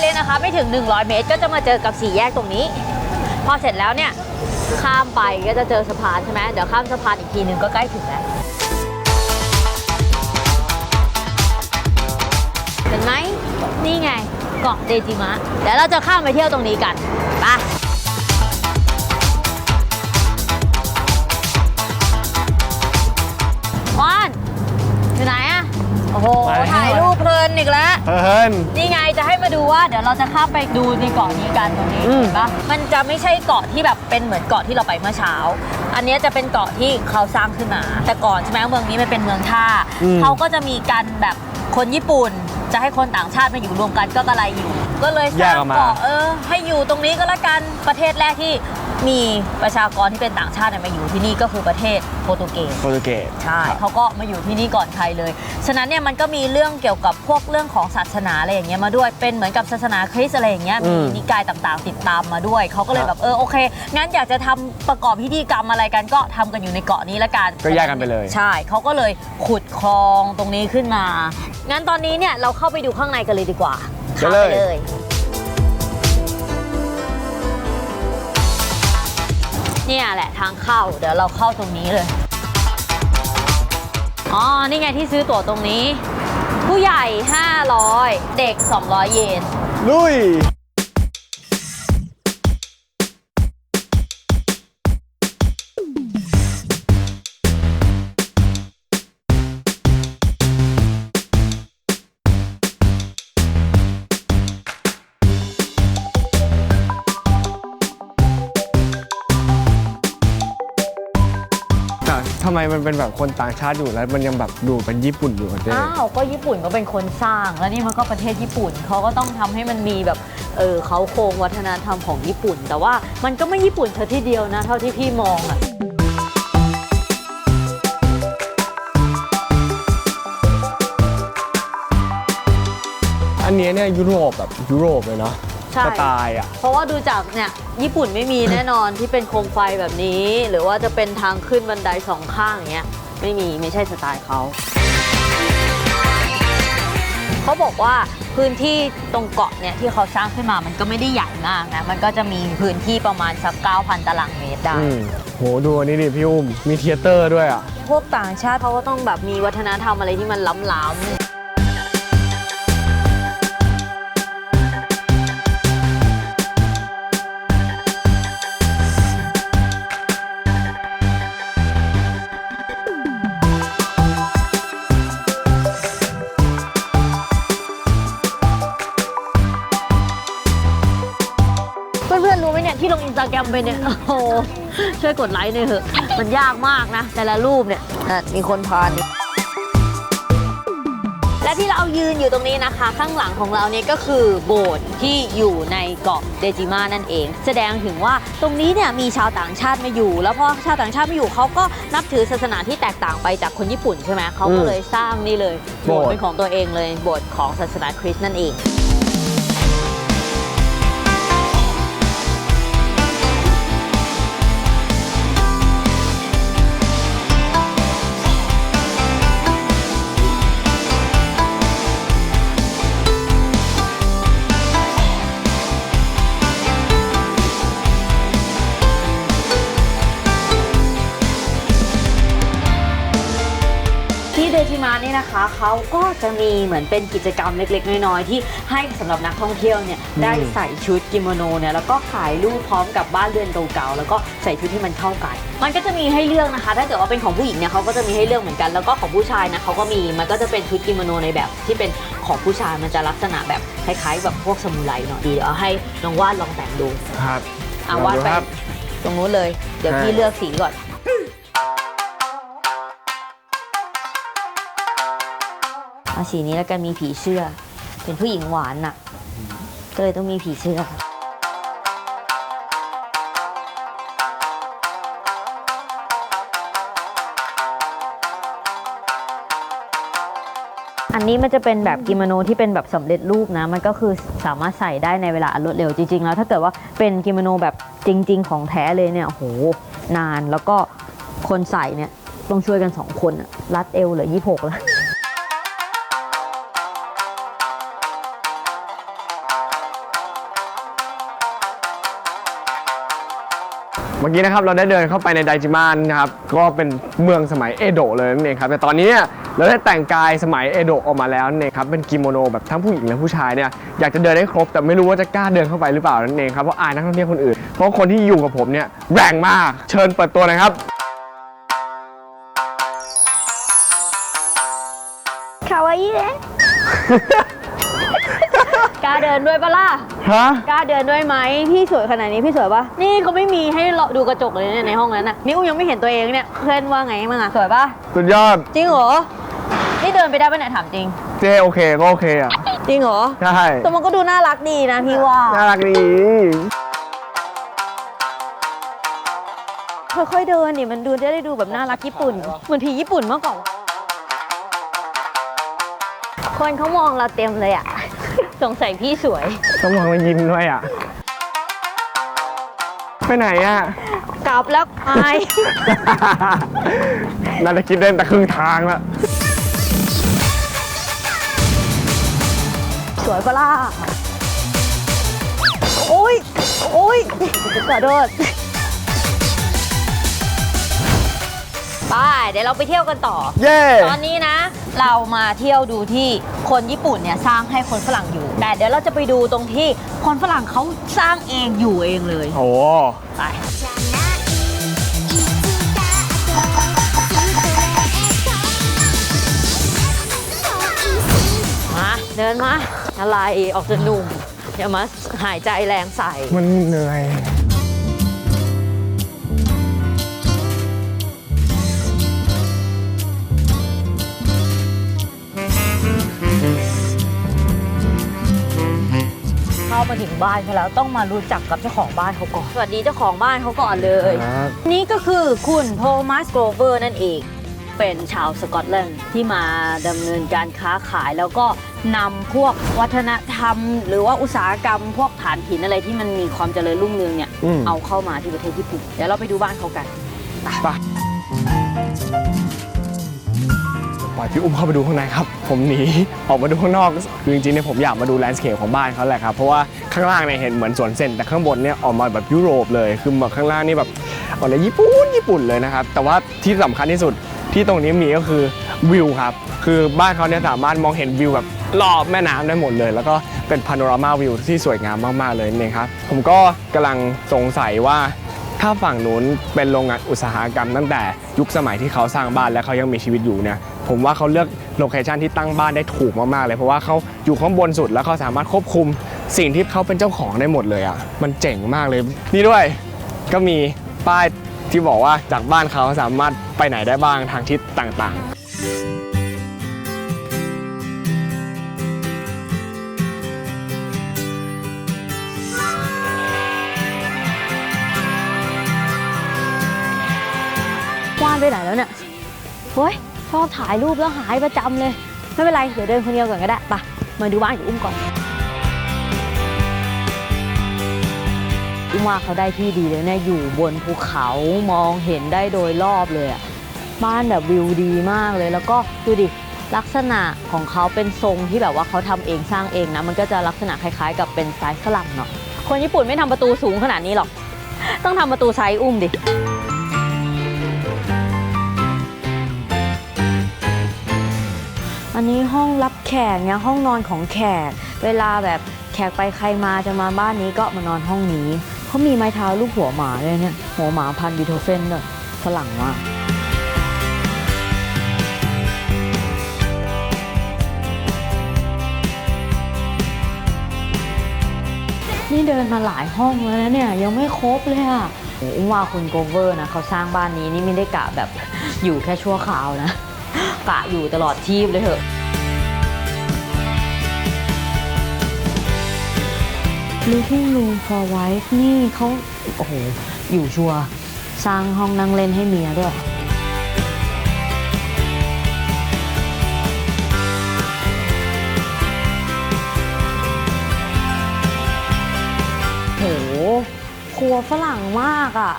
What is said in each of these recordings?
เลยนะคะ ไม่ถึง 100 เมตร ก็จะมาเจอกับสี่แยกตรงนี้ พอเสร็จแล้วเนี่ยข้ามไปก็จะเจอสะพานใช่ไหมเดี๋ยวข้ามสะพานอีกทีหนึ่งก็ใกล้ถึงแล้วเห็นไหมนี่ไงเกาะเดจิมะเดี๋ยวเราจะข้ามไปเที่ยวตรงนี้กันไปว่านอยู่ไหน โอ้โหไปแล้วถ่ายรูปเพลินอีกแล้ว เฮิน นี่ไงจะให้มาดูว่าเดี๋ยวเราจะข้ามไปดูในเกาะนี้กันตรงนี้อืม เห็นปะมันจะไม่ใช่เกาะที่แบบเป็นเหมือนเกาะที่เราไปเมื่อเช้า อันเนี้ยจะเป็นเกาะที่เขาสร้างขึ้นมา แต่ก่อนใช่ไหมเมืองนี้มันเป็นเมืองท่าเขาก็จะมีการแบบคนญี่ปุ่น จะให้คนต่างชาติมาอยู่รวมกันก็กระไรอยู่ ก็เลยสร้างเกาะเออ ให้อยู่ตรงนี้ก็แล้วกันประเทศแรกที่ มีประชากรที่เป็นต่างชาติเนี่ยมาอยู่ที่นี่ก็คือประเทศโปรตุเกส โปรตุเกสใช่ครับ เขาก็มาอยู่ที่นี่ก่อนใครเลย ฉะนั้นเนี่ยมันก็มีเรื่องเกี่ยวกับพวกเรื่องของศาสนาอะไรอย่างเงี้ยมาด้วย เป็นเหมือนกับศาสนาคริสต์อะไรอย่างเงี้ย อืมีมนิกายต่างๆ ติดตามมาด้วย เขาก็เลยคแบรับบเออโอเค งั้นอยากจะทำประกอบพิธีกรรมอะไรกันก็ทำกันอยู่ในเกาะนี้ละกัน ก็แยกกันไปเลย ใช่ เขาก็เลยขุดคลองตรงนี้ขึ้นมา งั้นตอนนี้เนี่ยเราเข้าไปดูข้างในกันเลยดีกว่าไปเลย ข้ามเเนี่ยแหละทางเข้า เดี๋ยวเราเข้าตรงนี้เลย อ๋อ นี่ไงที่ซื้อตั๋วตรงนี้ ผู้ใหญ่ 500 เด็ก 200 เยน ลุยำไมมันเป็นแบบคนต่างชาติอยู่แล้ว มันยังแบบดูเป็นญี่ปุ่นอยู่อะเจ๊อ้าวก็ญี่ปุ่นก็เป็นคนสร้าง แล้วนี่มันก็ประเทศญี่ปุ่นเขาก็ต้องทำให้มันมีแบบเออเขาโครงวัฒนธรรมของญี่ปุ่น แต่ว่ามันก็ไม่ญี่ปุ่นเท่าที่เดียวนะ เท่าที่พี่มองอะอันเนี้ยเนี่ยยุโรปแบบยุโรปเลยเนาะ ใช่ สไตล์อะ เพราะว่าดูจากเนี่ยญี่ปุ่นไม่มีแน่นอนที่เป็นโคมไฟแบบนี้ หรือว่าจะเป็นทางขึ้นบันไดสองข้างอย่างเงี้ยไม่มีไม่ใช่สไตล์เขาเขาบอกว่าพื้นที่ตรงเกาะเนี่ยที่เขาสร้างขึ้นมามันก็ไม่ได้ใหญ่มากนะมันก็จะมีพื้นที่ประมาณสัก9,000 ตารางเมตรได้ อืมโหดูอันนี้ดิพี่อุ้ม มีเทยเตอร์ด้วยอะ พวกต่างชาติเขาก็ต้องแบบมีวัฒนธรรมอะไรที่มันล้ำ ไปเนี่ย โอ้โห ช่วยกดไลค์หน่อยเถอะ มันยากมากนะ แต่ละรูปเนี่ยอะมีคนพานและที่เรายืนอยู่ตรงนี้นะคะ ข้างหลังของเราเนี่ยก็คือโบสถ์ที่อยู่ในเกาะเดจิมานั่นเอง แสดงถึงว่าตรงนี้เนี่ยมีชาวต่างชาติมาอยู่ แล้วพอชาวต่างชาติมาอยู่เขาก็นับถือศาสนาที่แตกต่างไปจากคนญี่ปุ่นใช่ไหมเขาก็อืมเลยสร้างนี่เลยโบสถ์โบสถ์เป็นของตัวเองเลยโบสถ์ของศาสนาคริสต์นั่นเอง มานี่นะคะเขาก็จะมีเหมือนเป็นกิจกรรมเล็ก ๆ น้อยๆที่ให้สำหรับนักท่องเที่ยวเนี่ยอืมได้ใส่ชุดกิโมโนเนี่ยแล้วก็ถ่ายรูปพร้อมกับบ้านเรือนเก่าๆแล้วก็ใส่ชุดที่มันเข้ากัน มันก็จะมีให้เลือกนะคะ ถ้าเกิดว่าเป็นของผู้หญิงเนี่ยเขาก็จะมีให้เลือกเหมือนกันแล้วก็ของผู้ชายนะเขาก็มีมันก็จะเป็นชุดกิโมโนในแบบ ที่เป็นของผู้ชายมันจะลักษณะแบบคล้ายๆแบบพวกสมุไรหน่อยดีเดี๋ยวเอาให้น้องวาดลองแต่งดูครับอะวาดไปครับ ตรงนู้นเลย เดี๋ยวใช่พี่เลือกสีก่อน เอาสีนี้แล้วกันมีผีเสื้อเป็นผู้หญิงหวานน่ะ ก็เลยต้องมีผีเสื้ออันนี้มันจะเป็นแบบกิโมโนที่เป็นแบบสำเร็จรูปนะ มันก็คือสามารถใส่ได้ในเวลาอันรวดเร็วจริง ๆ แล้ว ถ้าเกิดว่าเป็นกิโมโนแบบจริง ๆ ของแท้เลยเนี่ยโหนานแล้วก็คนใส่เนี่ยต้องช่วยกันสองคนรัดเอวเหลือยี่หกแล้ว เมื่อกี้นะครับเราได้เดินเข้าไปในไดจิมานนะครับก็เป็นเมืองสมัยเอโดะเลยนั่นเองครับแต่ตอนนี้เนี่ยเราได้แต่งกายสมัยเอโดะออกมาแล้วนั่นเองครับเป็นกิโมโนแบบทั้งผู้หญิงและผู้ชายเนี่ยอยากจะเดินให้ครบแต่ไม่รู้ว่าจะกล้าเดินเข้าไปหรือเปล่านั่นเองครับเพราะอายนักท่องเที่ยวคนอื่นเพราะคนที่อยู่กับผมเนี่ยแรงมากเชิญเปิดตัวนะครับคาวาอิเล้าเดินด้วยปะล่ะฮะกล้าเดินด้วยไหมพี่สวยขนาดนี้พี่สวยปะนี่เขาไม่มีให้เราดูกระจกเลยเนี่ยในห้องนั้นน่ะนี่อุ้มยังไม่เห็นตัวเองเนี่ยเพื่อนว่าไงมั่งอะสวยปะสุดยอด จริงเหรอนี่เดินไปได้ปะเนี่ยถามจริง เจโอเคก็โอเคอะ จริงเหรอใช่แต่มันก็ดูน่ารักดีนะพี่ว่า น่ารักดีค่อยๆเดินนี่มันดูจะได้ดูแบบน่ารักญี่ปุ่น เหมือนผีญี่ปุ่นมากกว่าคนเขามองเราเต็มเลยอะ สงสัยพี่สวย ต้องมองมายิ้มด้วยอะ ไปไหนอะ กลับแล้วอาย น่าจะคิดเล่นแต่ครึ่งทางละ สวยปะล่ะโอ้ย โอ้ยขอโทษไปเดี๋ยวเราไปเที่ยวกันต่อ เย้ ตอนนี้นะ เรามาเที่ยวดูที่คนญี่ปุ่นเนี่ยสร้างให้คนฝรั่งอยู่ แต่เดี๋ยวเราจะไปดูตรงที่คนฝรั่งเขาสร้างเองอยู่เองเลยโอ้ไปมาเดินมาอะไรออกจะหนุ่มอย่ามาหายใจแรงใส่มันเหนื่อย เข้ามาถึงบ้านเขาแล้วต้องมารู้จักกับเจ้าของบ้านเขาก่อนสวัสดีเจ้าของบ้านเขาก่อนเลย ครับ นี่ก็คือคุณโทมัสโกลเวอร์นั่นเอง เป็นชาวสกอตแลนด์ที่มาดำเนินการค้าขายแล้วก็นำพวกวัฒนธรรม หรือว่าอุตสาหกรรม พวกฐานหินอะไรที่มันมีความเจริญรุ่งเรืองเนี่ยอืม เอาเข้ามาที่ประเทศญี่ปุ่นเดี๋ยวเราไปดูบ้านเขากัน ไป ปล่อยพี่อุ้มเข้าไปดูข้างในครับ ผมหนีออกมาดูข้างนอก คือจริงๆเนี่ยผมอยากมาดูแลนด์สเคปของบ้านเขาแหละครับ เพราะว่าข้างล่างเนี่ยเห็นเหมือนสวนเซนแต่ข้างบนเนี่ยออกมาแบบยุโรปเลย คือแบบข้างล่างนี่แบบออกเลยญี่ปุ่นญี่ปุ่นเลยนะครับ แต่ว่าที่สำคัญที่สุดที่ตรงนี้มีก็คือวิวครับ คือบ้านเขาเนี่ยสามารถมองเห็นวิวแบบรอบแม่น้ำได้หมดเลย แล้วก็เป็นพาโนรามาวิวที่สวยงามมากๆเลยนี่ครับ ผมก็กำลังสงสัยว่าถ้าฝั่งนู้นเป็นโรงงานอุตสาหกรรมตั้งแต่ยุคสมัยที่เขาสร้างบ้านและเขายังมีชีวิตอยู่เนี่ย ผมว่าเขาเลือกโลเคชันที่ตั้งบ้านได้ถูกมากๆเลย เพราะว่าเขาอยู่ข้างบนสุดแล้วเขาสามารถควบคุมสิ่งที่เขาเป็นเจ้าของได้หมดเลยอะมันเจ๋งมากเลย นี่ด้วยก็มีป้ายที่บอกว่าจากบ้านเขาสามารถไปไหนได้บ้างทางทิศต่างๆว่านไปไหนแล้วเนี่ยเฮ้ย ชอบถ่ายรูปแล้วหายประจำเลย ไม่เป็นไร เดี๋ยวเดินคนเดียวก่อนก็ได้ไปะมาดูบ้านกับอุ้มก่อน อุ้มว่าเขาได้ที่ดีเลยเนี่ยอยู่บนภูเขามองเห็นได้โดยรอบเลยอะบ้านแบบวิวดีมากเลย แล้วก็ดูดิลักษณะของเขาเป็นทรงที่แบบว่าเขาทำเองสร้างเองนะ มันก็จะลักษณะคล้ายๆ กับเป็นสไตล์ฝรั่งเนาะคนญี่ปุ่นไม่ทำประตูสูงขนาดนี้หรอก ต้องทำประตูไซส์อุ้มดิ อันนี้ห้องรับแขกเนี่ยห้องนอนของแขก เวลาแบบแขกไปใครมาจะมาบ้านนี้ก็มานอนห้องนี้เขามีไม้เท้าลูกหัวหมาเลยเนี่ยหัวหมาพันบีโทเฟนเลยฝรั่งมากนี่เดินมาหลายห้องแล้วนะเนี่ยยังไม่ครบเลยอะโอ้อุ้มว่าคุณโกเวอร์นะเขาสร้างบ้านนี้นี่ไม่ได้กะแบบอยู่แค่ชั่วคราวนะ กะอยู่ตลอดชีพเลยเถอะ Living Room for Wife นี่เขาโอ้โห อยู่ชัวร์สร้างห้องนั่งเล่นให้เมียด้วย โหครัวฝรั่งมากอะ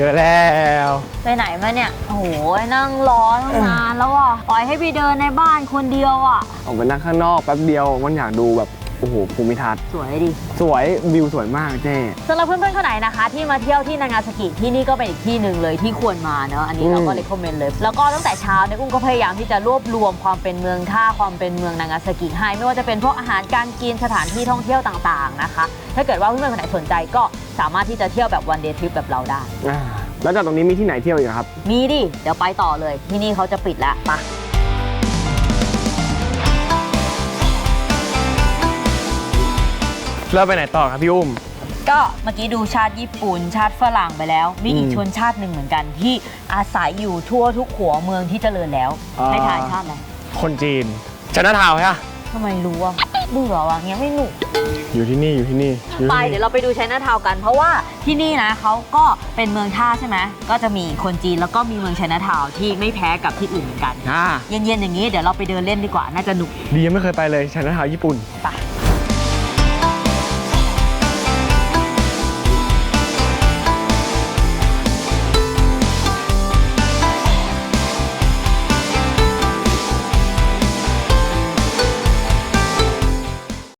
เจอแล้วไปไปไหนมาเนี่ย โอ้โห นั่งรอตั้งนานแล้วอะ ปล่อยให้ไปเดินในบ้านคนเดียวอะ ออกไปนั่งข้างนอกแป๊บเดียวมันอยากดูแบบ โอ้โหภูมิทัศน์สวยดิสวยวิวสวยมากเจ๊ สำหรับเพื่อนๆคนไหนนะคะ ที่มาเที่ยวที่นางาซากิที่นี่ก็เป็นอีกที่หนึ่งเลยที่ควรมาเนอะอันนี้เราก็อืม เลยคอมเมนต์เลย แล้วก็ตั้งแต่เช้าเนี่ยอุ้มก็พยายามที่จะรวบรวมความเป็นเมืองท่าความเป็นเมืองนางาซากิให้ไม่ว่าจะเป็นพวกอาหารการกินสถานที่ท่องเที่ยวต่างๆนะคะ ถ้าเกิดว่าเพื่อนๆคนไหนสนใจก็สามารถที่จะเที่ยวแบบวันเดย์ทริปแบบเราได้ อ่าแล้วจากตรงนี้มีที่ไหนเที่ยวอีกอะครับ มีดิเดี๋ยวไปต่อเลยที่นี่เขาจะปิดแล้วไปะ แล้วไปไหนต่อครับพี่อุ้ม ก็เมื่อกี้ดูชาติญี่ปุ่น ชาติฝรั่งไปแล้ว มีอีกอืมชนชาติหนึ่งเหมือนกัน ที่อาศัยอยู่ทั่วทุกหัวเมืองที่เจริญแล้วอ่า ให้ทายชาติอะไรคนจีนชนะทาวน์ใช่ปะทำไมรู้อะเบื่อว่ะเงี้ยไม่หนุก อยู่ที่นี่อยู่ที่นี่อยู่ไปที่นี่เดี๋ยวเราไปดูไชน่าทาวน์กัน เพราะว่าที่นี่นะเขาก็เป็นเมืองท่าใช่ไหมก็จะมีคนจีนแล้วก็มีเมืองไชน่าทาวน์ที่ไม่แพ้กับที่อื่นเหมือนกัน อ่าเย็นๆอย่างนี้เดี๋ยวเราไปเดินเล่นดีกว่าน่าจะหนุกดียังไม่เคยไปเลยชนะทาวน์ญี่ปุ่น ไป